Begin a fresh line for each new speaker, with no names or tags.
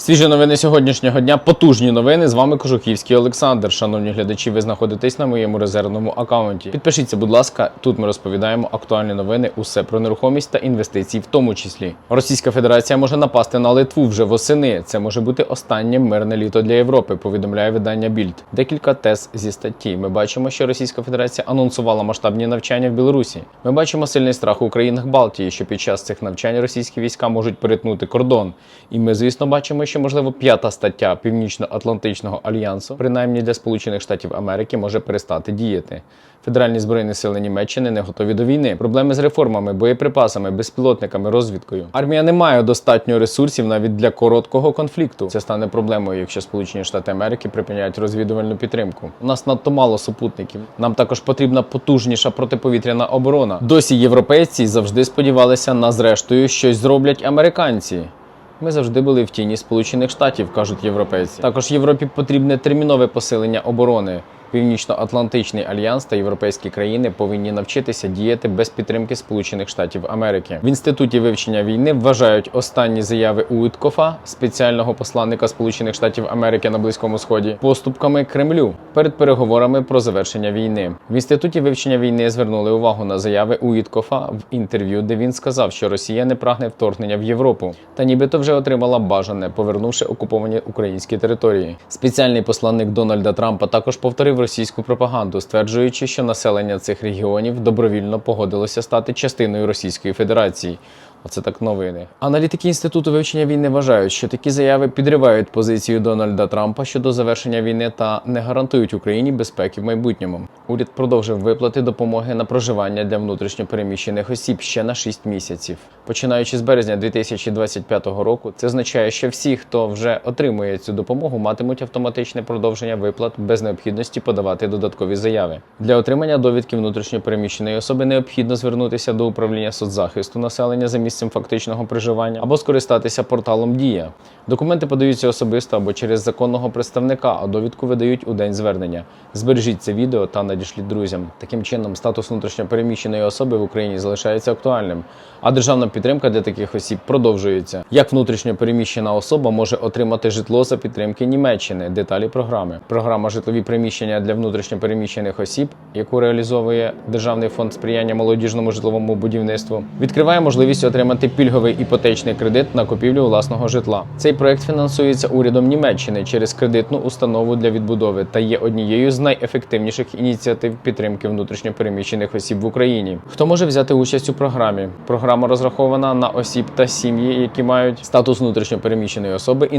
Свіжі новини сьогоднішнього дня, потужні новини. З вами Кожухівський Олександр. Шановні глядачі, ви знаходитесь на моєму резервному аккаунті. Підпишіться, будь ласка, тут ми розповідаємо актуальні новини, усе про нерухомість та інвестиції, в тому числі. Російська Федерація може напасти на Литву вже восени. Це може бути останнє мирне літо для Європи. Повідомляє видання Більд. Декілька тез зі статті. Ми бачимо, що Російська Федерація анонсувала масштабні навчання в Білорусі. Ми бачимо сильний страх у країнах Балтії, що під час цих навчань російські війська можуть перетнути кордон. І ми, звісно, бачимо, що можливо п'ята стаття Північно-Атлантичного альянсу, принаймні для Сполучених Штатів Америки, може перестати діяти. Федеральні збройні сили Німеччини не готові до війни. Проблеми з реформами, боєприпасами, безпілотниками, розвідкою. Армія не має достатньо ресурсів навіть для короткого конфлікту. Це стане проблемою, якщо Сполучені Штати Америки припиняють розвідувальну підтримку. У нас надто мало супутників. Нам також потрібна потужніша протиповітряна оборона. Досі європейці завжди сподівалися на зрештою щось зроблять американці. Ми завжди були в тіні Сполучених Штатів, кажуть європейці. Також Європі потрібне термінове посилення оборони. Північно-Атлантичний альянс та європейські країни повинні навчитися діяти без підтримки Сполучених Штатів Америки. В інституті вивчення війни вважають останні заяви Уіткофа, спеціального посланника Сполучених Штатів Америки на Близькому Сході, поступками Кремлю перед переговорами про завершення війни. В інституті вивчення війни звернули увагу на заяви Уіткофа в інтерв'ю, де він сказав, що Росія не прагне вторгнення в Європу, та нібито вже отримала бажане, повернувши окуповані українські території. Спеціальний посланник Дональда Трампа також повторив російську пропаганду, стверджуючи, що населення цих регіонів добровільно погодилося стати частиною Російської Федерації. Оце так новини. Аналітики інституту вивчення війни вважають, що такі заяви підривають позицію Дональда Трампа щодо завершення війни та не гарантують Україні безпеки в майбутньому. Уряд продовжив виплати допомоги на проживання для внутрішньопереміщених осіб ще на 6 місяців. Починаючи з березня 2025 року, це означає, що всі, хто вже отримує цю допомогу, матимуть автоматичне продовження виплат без необхідності подавати додаткові заяви. Для отримання довідки внутрішньопереміщеної особи необхідно звернутися до управління соцзахисту населення за місцем фактичного проживання або скористатися порталом Дія. Документи подаються особисто або через законного представника, а довідку видають у день звернення. Збережіть це відео та надішліть друзям. Таким чином, статус внутрішньопереміщеної особи в Україні залишається актуальним, а державна підтримка для таких осіб продовжується. Як внутрішньопереміщена особа може отримати житло за підтримки Німеччини? Деталі програми. Програма житлові приміщення для внутрішньопереміщених осіб, яку реалізовує Державний фонд сприяння молодіжному житловому будівництву, відкриває можливість отримати пільговий іпотечний кредит на купівлю власного житла. Цей проект фінансується урядом Німеччини через кредитну установу для відбудови та є однією з найефективніших ініціатив підтримки внутрішньопереміщених осіб в Україні. Хто може взяти участь у програмі? Програма розрахована на осіб та сім'ї, які мають статус внутрішньопереміщеної особи і не